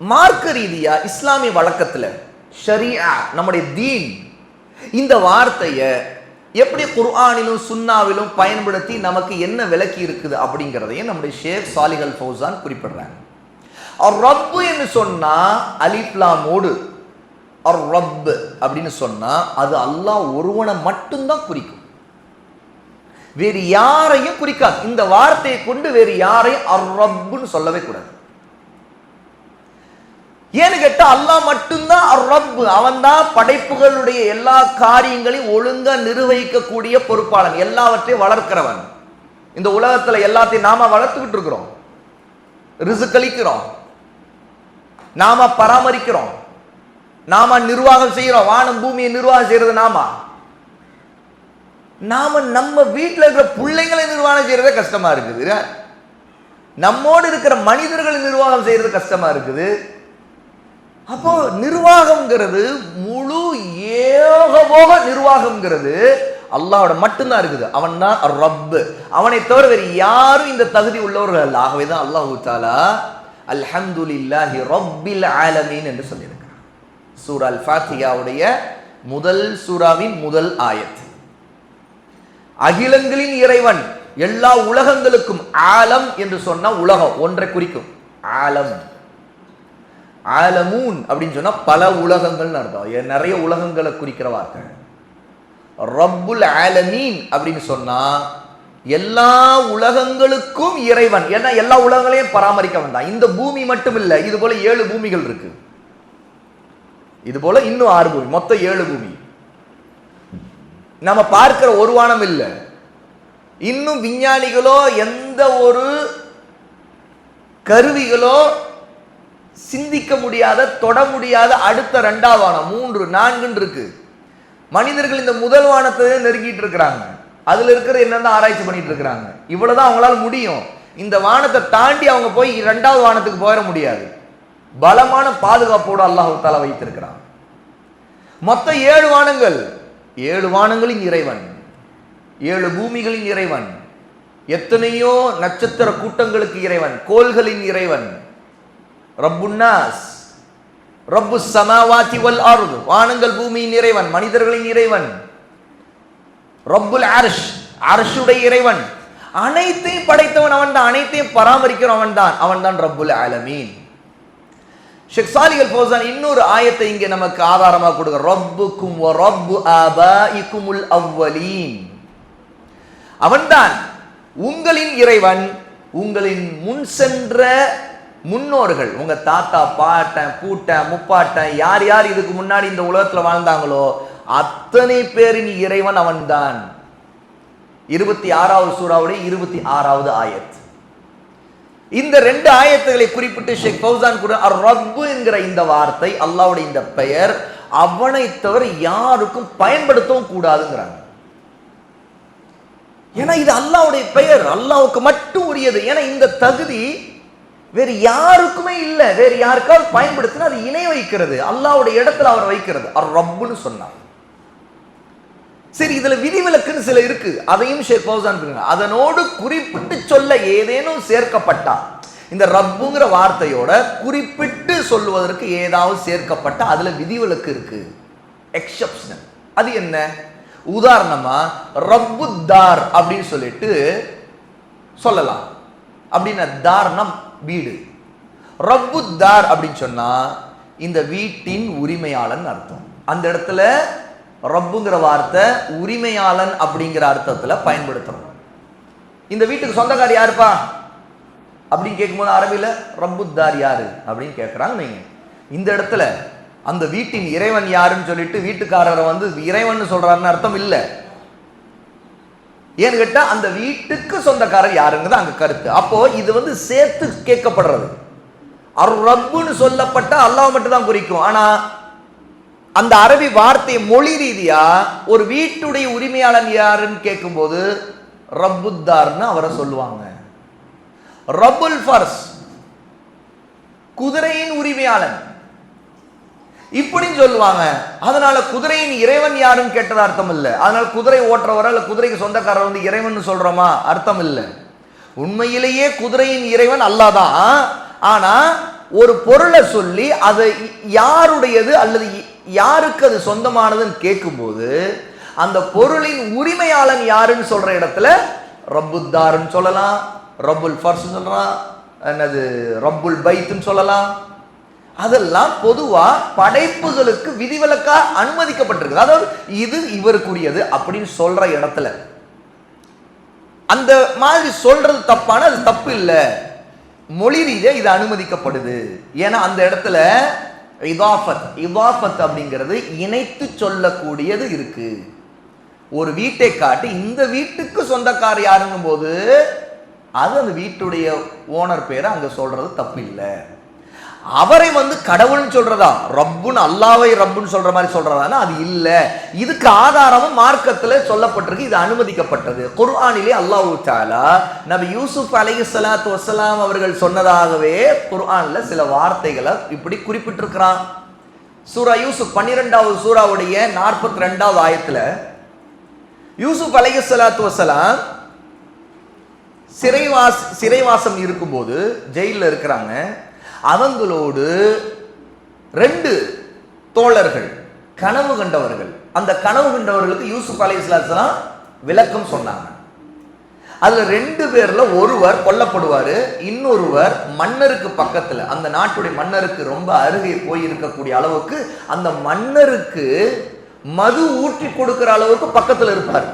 மார்க்க ரீதியா இஸ்லாமிய வழக்கத்துல ஷரியா நம்முடைய தீன் இந்த வார்த்தையை எப்படி குர்ஆனிலும் சுன்னாவிலும் பயன்படுத்தி நமக்கு என்ன விளக்கி இருக்குது அப்படிங்கிறதையும் நம்முடைய ஷேக் சாலிகல் ஃபௌசான் குறிப்பிடுறாங்க. அவர் ரப்பு என்று சொன்னா அலிப்லாமோடு அவர் ரப்பு அப்படின்னு சொன்னா அது அல்லாஹ் ஒருவனை மட்டும்தான் குறிக்கும். வேறு யாரையும் குறிக்காது. இந்த வார்த்தையை கொண்டு வேறு யாரையும் அர் ரப்புன்னு சொல்லவே கூடாது. ஏன்னு கேட்டா அல்லாஹ் மட்டும்தான் ரப்பு அவன் தான் படைப்புகளுடைய எல்லா காரியங்களையும் ஒழுங்காக நிர்வகிக்கக்கூடிய பொறுப்பாளன். எல்லாவற்றையும் வளர்க்கிறவன். இந்த உலகத்துல எல்லாத்தையும் நாம வளர்த்துக்கிட்டு இருக்கிறோம். ரிசுக்களிக்கிறோம் நாம பராமரிக்கிறோம். நாம நிர்வாகம் செய்யறோம் வானம் பூமியை நிர்வாகம் செய்யறது நாம. நாம நம்ம வீட்டில் இருக்கிற பிள்ளைங்களை நிர்வாகம் செய்யறதே கஷ்டமா இருக்குது. நம்மோடு இருக்கிற மனிதர்களை நிர்வாகம் செய்யறது கஷ்டமா இருக்குது. அப்போ நிர்வாகம்ங்கிறது முழு ஏகபோக நிர்வாகம்ங்கிறது அல்லாவோட மட்டும்தான் இருக்குது. அவன் தான் ரப்பு. அவனை தவிர வேறு யாரும் இந்த தகுதி உள்ளவர்கள் அல்ல. ஆகவே தான் அல்லாஹு தாலா அல்ஹம்துலில்லாஹி ரப்பில் ஆலமீன் என்று சொல்லியிருக்கிறான். சூரா அல் ஃபாத்தியாவுடைய முதல் சூராவின் முதல் ஆயத். அகிலங்களின் இறைவன் எல்லா உலகங்களுக்கும் ஆலம் என்று சொன்னால் உலகம். ஒன்றை குறிக்கும். ஆலம். ஆலமூன் அப்படின்னு சொன்னா பல உலகங்கள்னு அர்த்தம். நிறைய உலகங்களை குறிக்கிற வார்த்தை. ரப்புல் ஆலமீன் அப்படின்னு சொன்னா எல்லா உலகங்களுக்கும் இறைவன். ஏன்னா எல்லா உலகங்களையும் பராமரிக்க வந்தான் இந்த பூமி மட்டும் இல்ல இது போல ஏழு பூமிகள் இருக்கு. இது போல இன்னும் ஆறு பூமி மொத்தம் ஏழு பூமி. நம்ம பார்க்கிற ஒரு வானம் இல்லை. இன்னும் விஞ்ஞானிகளோ எந்த ஒரு கருவிகளோ சிந்திக்க முடியாத தொட முடியாத அடுத்த ரெண்டாவது வானம் மூன்று நான்குன்னு இருக்கு. மனிதர்கள் இந்த முதல் வானத்தை நெருங்கிட்டு இருக்கிறாங்க. அதுல இருக்கிற என்னதான் ஆராய்ச்சி பண்ணிட்டு இருக்கிறாங்க? இவ்வளவுதான் அவங்களால முடியும். இந்த வானத்தை தாண்டி அவங்க போய் இரண்டாவது வானத்துக்கு போயிட முடியாது. பலமான பாதுகாப்போடு அல்லாஹு தாலா வைத்திருக்கிறான். மொத்தம் ஏழு வானங்கள் ஏழு வானங்களின் இறைவன் ஏழு பூமிகளின் இறைவன் எத்தனையோ நட்சத்திர கூட்டங்களுக்கு இறைவன் கோள்களின் இறைவன் ரப்புன்னாஸ் ரப்பு சமாவாத்தி வல் அருள் வானங்கள் பூமியின் இறைவன் மனிதர்களின் இறைவன். ரப்புல் அர்ஷ் அர்ஷுடைய இறைவன். அனைத்தையும் படைத்தவன் அவன் தான் அனைத்தையும் பராமரிக்கிறவன் அவன் தான் அவன் தான் ரப்புல் அலமீன் ஷேக் சாலிகல் இன்னொரு ஆயத்தை இங்கே நமக்கு ஆதாரமாக கொடுக்க ரப்புக்கும் வ ரப்பு ஆபாஇக்குமுல் அவ்வலீன். அவன்தான் உங்களின் இறைவன் உங்களின் முன் சென்ற முன்னோர்கள் உங்க தாத்தா பாட்டன் பூட்டன் முப்பாட்டன் யார் யார் இதுக்கு முன்னாடி இந்த உலகத்துல வாழ்ந்தாங்களோ அத்தனை பேரின் இறைவன் அவன்தான். இருபத்தி ஆறாவது சூறாவுடைய இருபத்தி ஆறாவது ஆயத். இந்த ரெண்டு ஆயத்துகளை குறிப்பிட்டு ஷேக் ஃபௌசான் கூட ரப்பு என்கிற இந்த வார்த்தை அல்லாவுடைய இந்த பெயர் அவனை தவிர யாருக்கும் பயன்படுத்தவும் கூடாதுங்கிறாங்க. ஏன்னா இது அல்லாவுடைய பெயர் அல்லாவுக்கு மட்டும் உரியது. ஏன்னா இந்த தகுதி வேறு யாருக்குமே இல்லை. வேறு யாருக்காவது பயன்படுத்தினா அது இணை வைக்கிறது. அல்லாவுடைய இடத்துல அவர் வைக்கிறது. அவர் ரப்புன்னு சொன்னார். சரி இதுல விதிவிலக்குன்னு சில இருக்கு. அதையும் ஷேக் ஃபௌசான் அதனோடு குறிப்பிட்டு சொல்ல ஏதேனும் சேர்க்கப்பட்டா இந்த ரப்புங்கிற வார்த்தையோட குறிப்பிட்டு சொல்லுவதற்கு ஏதாவது சேர்க்கப்பட்டா அதுல விதிவிலக்கு இருக்கு. எக்ஸப்ஷனல் அது என்ன? உதாரணமா ரப்பு தார் அப்படின்னு சொல்லிட்டு சொல்லலாம். அப்படின்னா தாரணம் வீடு. ரப்பு தார் அப்படின்னு சொன்னா இந்த வீட்டின் உரிமையாளன் அர்த்தம். அந்த இடத்துல ரப்புங்கிற வார்த்தை உரிமையாளன் அப்படிங்கிற அர்த்தத்தில் பயன்படுத்துறோம். இந்த வீட்டுக்கு சொந்தக்கார் யாருப்பா? அப்படின்னு கேட்கும்போது அரபியில் ரப்புத்தார் யாரு அப்படின்னு கேட்குறாங்க நீங்கள் இந்த இடத்துல அந்த வீட்டின் இறைவன் யாருன்னு சொல்லிட்டு வீட்டுக்காரரை வந்து இறைவன் சொல்றாருன்னு அர்த்தம் இல்லை. ஏன்னு கேட்டால் அந்த வீட்டுக்கு சொந்தக்காரர் யாருங்கிறது அங்கே கருத்து. அப்போ இது வந்து சேர்த்து கேட்கப்படுறது. அர் ரப்புன்னு சொல்லப்பட்ட அல்லாஹ் மட்டும் தான் குறிக்கும். ஆனால் அந்த அரபி வார்த்தை மொழி ரீதியாக ஒரு வீட்டுடைய உரிமையாளன் யாருன்னு கேட்கும்போது ரப்புத்தார்னு அவரை சொல்லுவாங்க. ரப்புல் ஃபர்ஸ் குதிரையின் உரிமையாளன். இப்படின்னு சொல்லுவாங்க. அதனால குதிரையின் இறைவன் யாருன்னு கேட்டது அர்த்தம் இல்லை அதனால குதிரை ஓட்டுறவர இல்லை குதிரைக்கு சொந்தக்காரர் வந்து இறைவன் சொல்றோமா? அர்த்தம் இல்லை உண்மையிலேயே குதிரையின் இறைவன் அல்லாதான் ஆனா ஒரு பொருளை சொல்லி அதை யாருடையது அல்லது யாருக்கு அது சொந்தமானதுன்னு கேட்கும்போது அந்த பொருளின் உரிமையாளன் யாருன்னு சொல்ற இடத்துல ரப்புத்தாருன்னு சொல்லலாம் ரப்புல் ஃபர்ஸ் சொல்லலாம் என்னது ரப்புல் பைத்துன்னு சொல்லலாம் அதெல்லாம் பொதுவாக படைப்புகளுக்கு விதிவிலக்காக அனுமதிக்கப்பட்டிருக்கு அதாவது இது இவருக்குரியது அப்படின்னு சொல்ற இடத்துல. அந்த மாதிரி சொல்றது தப்பான அது தப்பு இல்லை. மொழி ரீதியாக இது அனுமதிக்கப்படுது. ஏன்னா அந்த இடத்துல இதாஃபத் இதாஃபத் அப்படிங்கிறது இணைத்து சொல்லக்கூடியது இருக்கு. ஒரு வீட்டை காட்டி இந்த வீட்டுக்கு சொந்தக்கார யாருங்கும் போது அது அந்த வீட்டுடைய ஓனர் பேரை அங்கே சொல்றது தப்பு இல்லை. அவரை வந்து கடவுள்னு சொல்றதா? ரப்புன்னு அல்லாவை ரப்புன்னு சொல்ற மாதிரி சொல்றதானா அது இல்ல. இதுக்கு ஆதாரமும் மார்க்கத்துல சொல்லப்பட்டிருக்கு இது அனுமதிக்கப்பட்டது. குர்ஆனிலே அல்லாஹ் தாலா நபி யூசுப் அலை ஸலாத்து வசலாம் அவர்கள் சொன்னதாகவே குர்ஆன்ல சில வார்த்தைகளை இப்படி குறிப்பிட்டிருக்கிறான். சூரா யூசுப் பன்னிரெண்டாவது சூறாவுடைய நாற்பத்தி ரெண்டாவது ஆயத்துல யூசுப் அலை ஸலாத்து வசலாம் சிறைவாஸ் சிறைவாசம் இருக்கும்போது ஜெயிலில் இருக்கிறாங்க. அவங்களோடு ரெண்டு தோழர்கள் கனவு கண்டவர்கள். அந்த கனவு கண்டவர்களுக்கு யூசுப் அலி இஸ்லாத்துலாம் விளக்கம் சொன்னாங்க. அதுல ரெண்டு பேர்ல ஒருவர் கொல்லப்படுவாரு இன்னொருவர் மன்னருக்கு பக்கத்துல அந்த நாட்டுடைய மன்னருக்கு ரொம்ப அருகே போய் இருக்கக்கூடிய அளவுக்கு அந்த மன்னருக்கு மது ஊற்றி கொடுக்கிற அளவுக்கு பக்கத்துல இருப்பார்.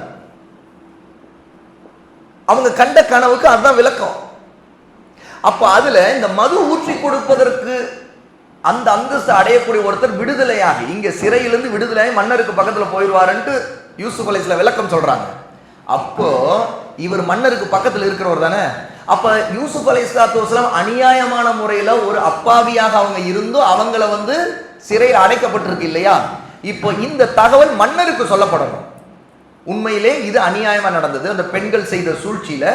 அவங்க கண்ட கனவுக்கு அதுதான் விளக்கம். அப்ப அதுல இந்த மது ஊற்றி கொடுப்பதற்கு அந்த அந்தஸ்து அடையக்கூடிய ஒருத்தர் விடுதலையாகி இங்க சிறையிலிருந்து விடுதலையாகி மன்னருக்கு பக்கத்துல போயிடுவாருன்ட்டு யூசுப் அலைஸ்ல விளக்கம் சொல்றாங்க. அப்போ இவர் மன்னருக்கு பக்கத்துல இருக்கிறவர் தானே? அப்ப யூசுப் அலை இஸ்லாத்து அநியாயமான முறையில ஒரு அப்பாவியாக அவங்க இருந்தும் அவங்கள வந்து சிறையில் அடைக்கப்பட்டிருக்கு இல்லையா? இப்போ இந்த தகவல் மன்னருக்கு சொல்லப்படணும். உண்மையிலே இது அநியாயமாக நடந்தது. அந்த பெண்கள் செய்த சூழ்ச்சியில்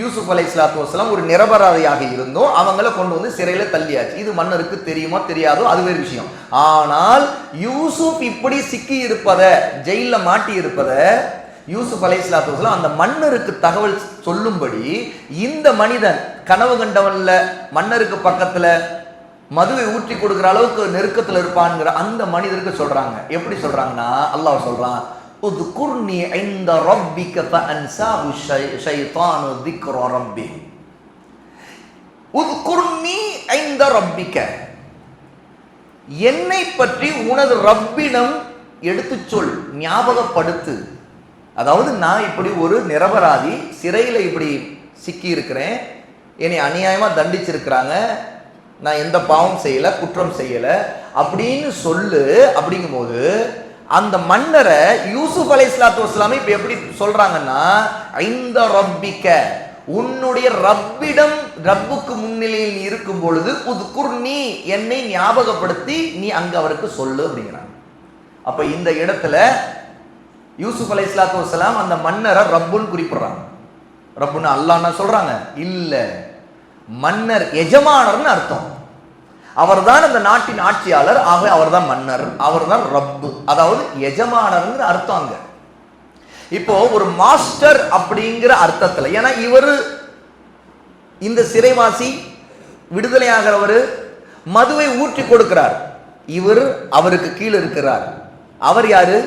யூசுப் அலை இஸ்லாத்து வசலாம் ஒரு நிரபராதியாக இருந்தும். அவங்கள கொண்டு வந்து சிறையில் தள்ளியாச்சு. இது மன்னருக்கு தெரியுமோ? தெரியாதோ. அது வேறு விஷயம். ஆனால் யூசுப் இப்படி சிக்கி இருப்பதை ஜெயிலில் மாட்டி இருப்பதை யூசுப் அலை இஸ்லாத்து வசலாம் அந்த மன்னருக்கு தகவல் சொல்லும்படி இந்த மனிதன் கனவு கண்டவன்ல மன்னருக்கு பக்கத்தில் மதுவை ஊற்றி கொடுக்குற அளவுக்கு நெருக்கத்தில் இருப்பான்ங்கிற அந்த மனிதருக்கு சொல்கிறாங்க எப்படி சொல்கிறாங்கன்னா அல்லாஹ் சொல்கிறான் உதுகுர்னி ஐந்த ரப்பிக்க ஃபஅன்சாஹு ஷைத்தானு திக்ர ரப்பி உதுகுர்னி ஐந்த ரப்பிக்க. என்னை பற்றி உனது ரப்பிடம் எடுத்துச் சொல் ஞாபகப்படுத்து. அதாவது நான் இப்படி ஒரு நிரபராதி சிறையில் இப்படி சிக்கி இருக்கிறேன் என்னை அநியாயமாக தண்டிச்சிருக்கிறாங்க. நான் எந்த பாவம் செய்யலை குற்றம் செய்யலை. அப்படின்னு சொல்லு அப்படிங்கும்போது அந்த மன்னரை யூசுப் அலை இஸ்லாத்து வஸ்லாமே இப்போ எப்படி சொல்றாங்கன்னா ஐந்த ரப்பிக்க உன்னுடைய ரப்பிடம் ரப்புக்கு முன்னிலையில் நீ இருக்கும் பொழுது புதுக்குர் நீ என்னை ஞாபகப்படுத்தி நீ அங்க அவருக்கு சொல்லு அப்படிங்கிறாங்க. அப்ப இந்த இடத்துல யூசுப் அலை இஸ்லாத்து வஸ்லாம் அந்த மன்னரை ரப்புன்னு குறிப்பிடுறாங்க. ரப்புன்னு அல்லான்னு சொல்றாங்க இல்ல மன்னர் எஜமானர்னு அர்த்தம். அவர்தான் அந்த நாட்டின் ஆட்சியாளர். ஆக அவர்தான் மன்னர். அவர்தான் ரப்பு. அதாவது எஜமானர்ங்கிற அர்த்தம் அங்க. இப்போ ஒரு மாஸ்டர் அப்படிங்கிற அர்த்தத்தில் ஏன்னா இவர் இந்த சிறைவாசி விடுதலை ஆகிறவர் மதுவை ஊற்றி கொடுக்கிறார். இவர் அவருக்கு கீழே இருக்கிறார். அவர் யாரு?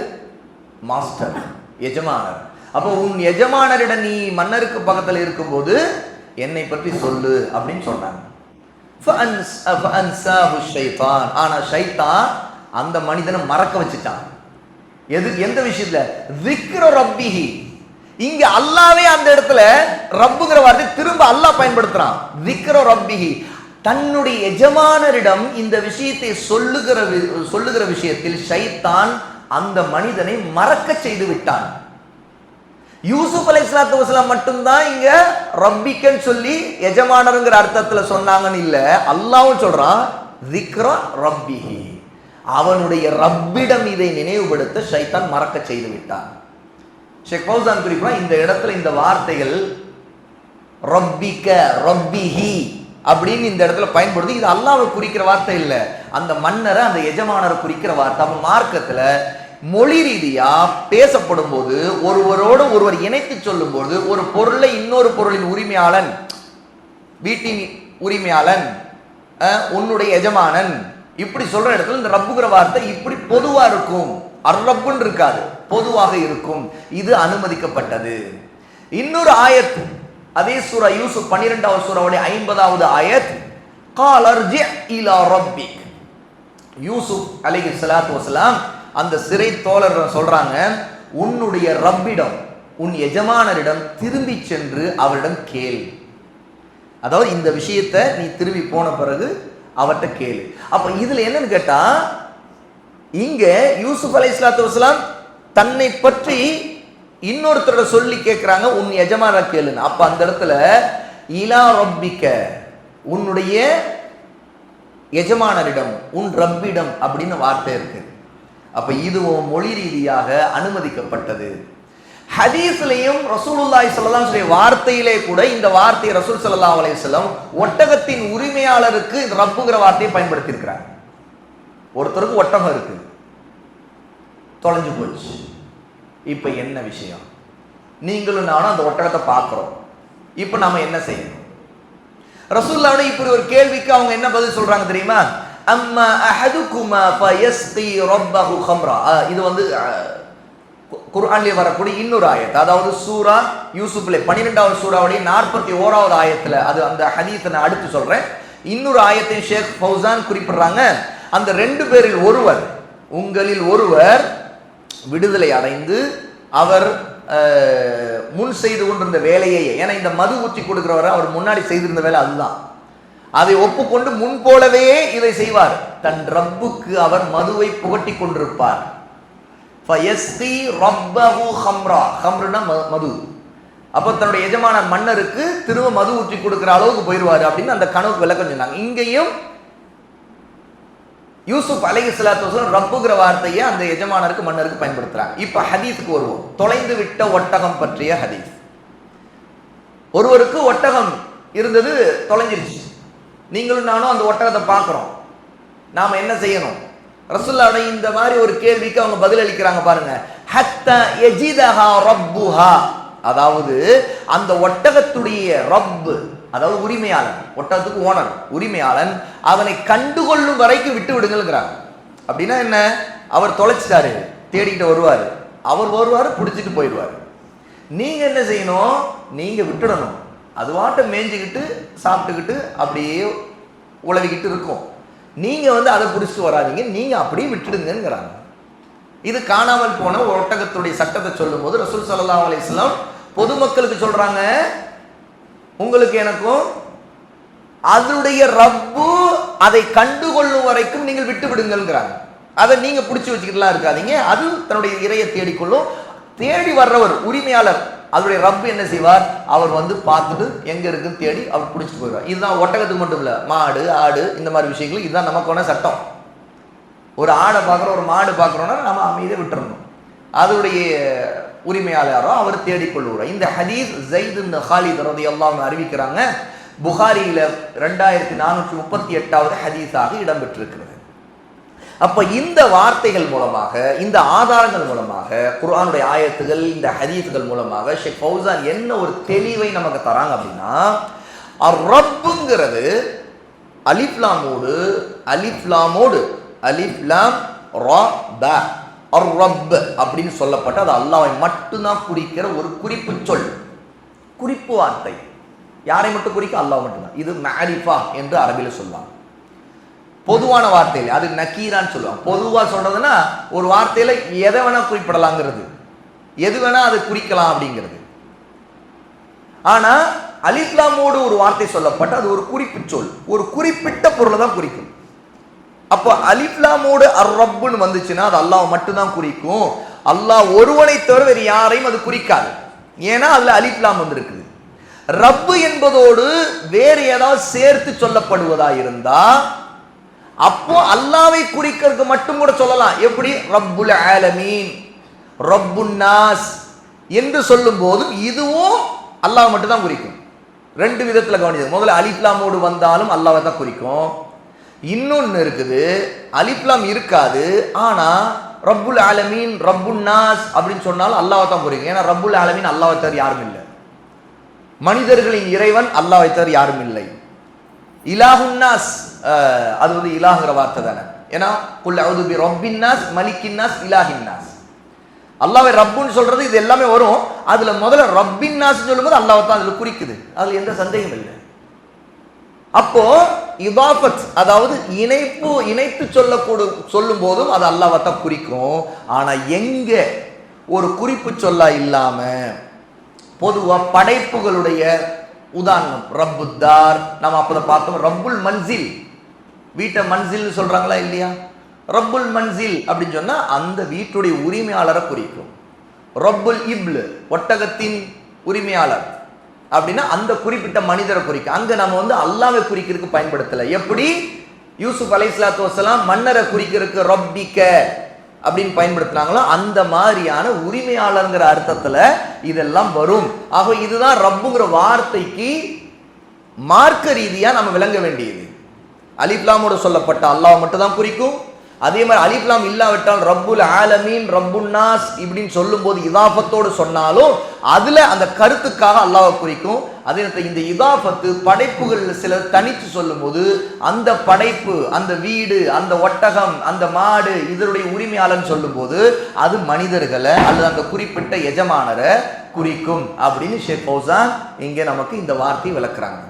மாஸ்டர் எஜமானர். அப்போ உன் எஜமானரிடம் நீ மன்னருக்கு பக்கத்தில் இருக்கும்போது என்னை பற்றி சொல்லு அப்படின்னு சொன்னாங்க. ஃபஅன்ஸ்- ஷைத்தான். ஆனா ஷைத்தான் அந்த மனிதனை மறக்க வச்சுட்டான். எது எந்த விஷயத்துல? விக்ர ரப்பிஹி. இங்க அல்லாவே அந்த இடத்துல ரப்புங்கிற வார்த்தை திரும்ப அல்லாஹ் பயன்படுத்துறான். விக்ர ரப்பிஹி. தன்னுடைய எஜமானரிடம் இந்த விஷயத்தை சொல்லுகிற வி- சொல்லுகிற விஷயத்தில் ஷைத்தான் அந்த மனிதனை மறக்க செய்து விட்டான். யூசுப் அலை இஸ்லாத்து வசலாம் மட்டும்தான் இங்க ரப்பிக்கன்னு சொல்லி எஜமானருங்கிற அர்த்தத்துல சொன்னாங்கன்னு இல்ல. அல்லாவும் சொல்றான் திக்ரா ரப்பிஹி. அவனுடைய ரப்பிடம் இதை நினைவுபடுத்த ஷைத்தான் மறக்க செய்து விட்டான். ஷேக் ஃபௌசான் குறிப்பா இந்த இடத்துல இந்த வார்த்தைகள் ரப்பிக்க ரப்பிஹி அப்படின்னு இந்த இடத்துல பயன்படுது இது அல்லாவை குறிக்கிற வார்த்தை இல்லை. அந்த மன்னரை அந்த எஜமானரை குறிக்கிற வார்த்தை அவன் மார்க்கத்தில் மொழி ரீதியா பேசப்படும் போது ஒருவரோடு ஒருவர் இணைத்து சொல்லும்போது ஒரு பொருளை இன்னொரு பொருளின் உரிமையாளன் வீட்டின் உரிமையாளன் உன்னுடைய எஜமானன் இப்படி சொல்ற இடத்துல இந்த ரப்புங்கிற வார்த்தை இப்படி பொதுவா இருக்கும். அர்ரப்புன்னு இருக்காது பொதுவாக இருக்கும். இது அனுமதிக்கப்பட்டது. இன்னொரு ஆயத் அதே சூரா யூசுப் பன்னிரெண்டாவது சூறாவுடைய ஐம்பதாவது ஆயத் காலர்ஜி இலா ரப்பி யூசுப் அலைஹி சலாத்து வசலாம் அந்த சிறை தோழர் சொல்றாங்க உன்னுடைய ரப்பிடம் உன் எஜமானரிடம் திரும்பி சென்று அவரிடம் கேள். அதாவது இந்த விஷயத்தை நீ திரும்பி போன பிறகு அவர்கிட்ட கேளு. அப்ப இதுல என்னன்னு கேட்டா இங்க யூசுப் அலை இஸ்லாத்து வஸ்லாம் தன்னை பற்றி இன்னொருத்தரோட சொல்லி கேட்குறாங்க உன் எஜமான கேளுன்னு. அப்ப அந்த இடத்துல இலா ரப்பிக்க உன்னுடைய எஜமானரிடம் உன் ரப்பிடம் அப்படின்னு வார்த்தை இருக்கு. அப்ப இதுவும் மொழி ரீதியாக அனுமதிக்கப்பட்டது. ஹதீஸ்லையும் ரசூலுல்லாய் சொல்லலாம் சொல்லி வார்த்தையிலே கூட இந்த வார்த்தையை ரசூல் சல்லா அலைய செல்லம் ஒட்டகத்தின் உரிமையாளருக்கு இந்த ரப்புங்கிற வார்த்தையை பயன்படுத்தியிருக்கிறார். ஒருத்தருக்கு ஒட்டகம் இருக்கு. தொலைஞ்சு போச்சு இப்போ என்ன விஷயம்? நீங்களும் நானும் அந்த ஒட்டகத்தை பார்க்குறோம். இப்போ நாம என்ன செய்யணும்? ரசூல்லாவோட இப்படி ஒரு கேள்விக்கு அவங்க என்ன பதில் சொல்றாங்க தெரியுமா? அம்மா அஹதுகுமா ஃபயஸ்கி ரப்பஹு ஹம்ரா இது வந்து அஹ், குர்ஆன்லயே வரக்கூடிய இன்னொரு ஆயத் அதாவது சூரா யூசுப்ல பன்னிரெண்டாவது சூறாவுடைய நாற்பத்தி ஓராவது ஆயத்துல அது அந்த ஹதீஸை நான் அடுத்து சொல்றேன். இன்னொரு ஆயத்தை ஷேக் ஃபௌசான் குறிப்பிடுறாங்க. அந்த ரெண்டு பேரில் ஒருவர் உங்களில் ஒருவர் விடுதலை அடைந்து அவர் முன் செய்து கொண்டிருந்த வேலையை ஏன்னா இந்த மது ஊற்றி கொடுக்குறவர் அவர் முன்னாடி செய்திருந்த வேலை அதுதான். அதை ஒப்புக்கொண்டு முன் போலவே இதை செய்வார். தன் ரப்புக்கு அவர் மதுவை புகட்டி கொண்டிருப்பார். ஹம்ரா. ம- மது. அப்போ தன்னுடைய எஜமான மன்னருக்கு திரும்ப மது ஊற்றி கொடுக்கிற அளவுக்கு போயிடுவார் அப்படின்னு அந்த கனவுக்கு விளக்கம் சொன்னாங்க. இங்கேயும் யூசுப் அலை ஸலாத்து ரப்புங்கிற வார்த்தையை அந்த எஜமானருக்கு மன்னருக்கு பயன்படுத்துறாங்க. இப்போ ஹதீஸுக்கு வருவோம். தொலைந்து விட்ட ஒட்டகம் பற்றிய ஹதீஸ். ஒருவருக்கு ஒட்டகம் இருந்தது தொலைஞ்சிருச்சு. நீங்களும் நானும் அந்த ஒட்டகத்தை பார்க்குறோம். நாம் என்ன செய்யணும்? ரசுல்லாவோட இந்த மாதிரி ஒரு கேள்விக்கு அவங்க பதில் அளிக்கிறாங்க பாருங்க. ஹத்த எஜிதஹா ரப்புஹா. அதாவது அந்த ஒட்டகத்துடைய ரப்பு அதாவது உரிமையாளன் ஒட்டகத்துக்கு ஓனர் உரிமையாளன் அவனை கண்டுகொள்ளும் வரைக்கும் விட்டு விடுங்கிறாங்க அப்படின்னா என்ன? அவர் தொலைச்சிட்டாரு தேடிக்கிட்டு வருவார். அவர் வருவார் பிடிச்சிட்டு போயிடுவார். நீங்கள் என்ன செய்யணும்? நீங்கள் விட்டுடணும். அது வாட்ட மேய்ஞ்சிக்கிட்டு சாப்பிட்டுக்கிட்டு அப்படியே உழவிக்கிட்டு இருக்கும். நீங்கள் வந்து அதை பிடிச்சிட்டு வராதீங்க. நீங்கள் அப்படியே விட்டுடுங்கங்கிறாங்க. இது காணாமல் போன ஒட்டகத்துடைய சட்டத்தை சொல்லும்போது ரசூல் சல்லா அலிஸ்லாம் பொதுமக்களுக்கு சொல்றாங்க உங்களுக்கு எனக்கும் அதனுடைய ரப்பு அதை கண்டுகொள்ளும் வரைக்கும் நீங்கள் விட்டு விடுங்கிறாங்க அதை நீங்க பிடிச்சி வச்சுக்கிட்டுலாம் இருக்காதீங்க. அது தன்னுடைய இறையை தேடிக்கொள்ளும். தேடி வர்றவர் உரிமையாளர் அதனுடைய ரப்பு என்ன செய்வார்? அவர் வந்து பார்த்துட்டு எங்க இருக்குன்னு தேடி அவர் பிடிச்சிட்டு போயிடுவார். இதுதான் ஒட்டகத்துக்கு மட்டும் இல்லை மாடு ஆடு இந்த மாதிரி விஷயங்கள் இதுதான் நமக்கான சட்டம். ஒரு ஆடை பார்க்குறோம் ஒரு மாடு பார்க்குறோன்னா நம்ம அமைதியை விட்டுறணும். அதனுடைய உரிமையாளரோ அவர் தேடிக்கொள்ளுவார் இந்த ஹதீஸ் ஜெயித் இந்த ஹாலித் ரதி எல்லாம் அறிவிக்கிறாங்க. புகாரியில ரெண்டாயிரத்தி நானூற்றி முப்பத்தி எட்டாவது ஹதீஸாக இடம்பெற்றிருக்கிறது. அப்போ இந்த வார்த்தைகள் மூலமாக இந்த ஆதாரங்கள் மூலமாக குரானுடைய ஆயத்துகள் இந்த ஹதீத்துகள் மூலமாக ஷேக் ஃபௌசான் என்ன ஒரு தெளிவை நமக்கு தராங்க அப்படின்னா ரப்புங்கிறது அலிஃப்லாமோடு அலிஃப்லாமோடு அலிஃப்லாம் ரா ப ரப் அப்படின்னு சொல்லப்பட்ட அது அல்லாவை மட்டும்தான் குறிக்கிற ஒரு குறிப்பு சொல் குறிப்பு வார்த்தை. யாரை மட்டும் குறிக்க? அல்லாஹ் மட்டும்தான். இது மேரிஃபா என்று அரபியில் சொல்லுவாங்க. பொதுவான வார்த்தையில் அது நக்கீரான்னு சொல்லுவாங்க. பொதுவாக சொல்றதுன்னா ஒரு வார்த்தையில் எதை வேணால் குறிப்பிடலாங்கிறது. எது வேணால் அது குறிக்கலாம் அப்படிங்கிறது. ஆனா அலிஸ்லாமோடு ஒரு வார்த்தை சொல்லப்பட்டு அது ஒரு குறிப்பு சொல். ஒரு குறிப்பிட்ட பொருளை தான் குறிக்கும். அப்போ அலிஃப்லாமோடு அர் ரப்புன்னு வந்துச்சுன்னா அது அல்லாஹ் மட்டும்தான் குறிக்கும். அல்லாஹ் ஒருவனை தவிர வேறு யாரையும் அது குறிக்காது. ஏன்னா அதில் அலிஃப்லாம் வந்திருக்குது. ரப்பு என்பதோடு வேறு ஏதாவது சேர்த்து சொல்லப்படுவதா இருந்தால் அப்போ அல்லாவை குறிக்கிறதுக்கு மட்டும் கூட சொல்லலாம். எப்படி? ரப்புல் ஆலமீன். ரப்புன்னாஸ் என்று சொல்லும் போதும் இதுவும் அல்லாஹ் மட்டும் தான் குறிக்கும். ரெண்டு விதத்தில் கவனிச்சது முதல்ல அலிப்லாமோடு வந்தாலும் அல்லாவை தான் குறிக்கும். இன்னொன்று இருக்குது அலிப்லாம் இருக்காது ஆனால் ரப்புல் ஆலமீன் ரப்புன் நாஸ் அப்படின்னு சொன்னாலும் அல்லாவை தான் குறிக்கும். ஏன்னா ரப்புல் ஆலமீன் அல்லாவை தவிர யாரும் இல்லை. மனிதர்களின் இறைவன் அல்லாவை தவிர யாரும் இல்லை. இலாஹுன்னாஸ் அது வந்து இலாஹுங்கிற வார்த்தை தானே. ஏன்னா குல் அவுது பி ரப்பின்னாஸ் மலிக்கின்னாஸ் இலாஹின்னாஸ் அல்லாவை ரப்புன்னு சொல்றது இது எல்லாமே வரும். அதுல முதல்ல ரப்பின்னாஸ் சொல்லும்போது அல்லாவை தான் அதுல குறிக்குது. அதுல எந்த சந்தேகம் இல்லை. அப்போ இபாபத் அதாவது இணைப்பு இணைத்து சொல்லக்கூட சொல்லும் போதும் அது அல்லாஹ்வை குறிக்கும். ஆனா எங்க ஒரு குறிப்பு சொல்லா இல்லாம பொதுவா படைப்புகளுடைய உதாரணம் ரப்புத்தார். நம்ம அப்பதான் பார்த்தோம் ரப்புல் மன்சில். வீட்டை மன்சில் சொல்றாங்களா இல்லையா? ரப்புல் மன்சில் அப்படின்னு சொன்னா அந்த வீட்டுடைய உரிமையாளரை குறிக்கும். ரப்புல் இப்லு ஒட்டகத்தின் உரிமையாளர். அப்படின்னா அந்த குறிப்பிட்ட மனிதரை குறிக்கும். அங்க நம்ம வந்து அல்லாவை குறிக்கிறதுக்கு பயன்படுத்தல. எப்படி? யூசுப் அலைஹிஸ்ஸலாத்து வஸலாம் மன்னரை குறிக்கிறதுக்கு ரப்பிக்க அப்படின்னு பயன்படுத்துனாங்களோ அந்த மாதிரியான உரிமையாளருங்கிற அர்த்தத்தில் இதெல்லாம் வரும். ஆக இதுதான் ரப்புங்கிற வார்த்தைக்கு மார்க்க ரீதியாக நம்ம விளங்க வேண்டியது. அலிப்லாமோட சொல்லப்பட்ட அல்லாஹ் மட்டும் தான் குறிக்கும். அதே மாதிரி அலிப்லாம் இல்லாவிட்டால் ரப்புல் ஆலமீன் ரப்புல் நாஸ் இப்படின்னு சொல்லும்போது இதாபத்தோடு சொன்னாலும் அதில் அந்த கருத்துக்காக அல்லாவை குறிக்கும். அதே நேரத்தில் இந்த இதாஃபத்து படைப்புகள் சில தனித்து சொல்லும்போது அந்த படைப்பு அந்த வீடு அந்த ஒட்டகம் அந்த மாடு இதனுடைய உரிமையாளன் சொல்லும்போது அது மனிதர்களை அல்லது அந்த குறிப்பிட்ட எஜமானரை குறிக்கும் அப்படின்னு ஷேக் ஃபௌசான் இங்கே நமக்கு இந்த வார்த்தையை விளக்குறாங்க.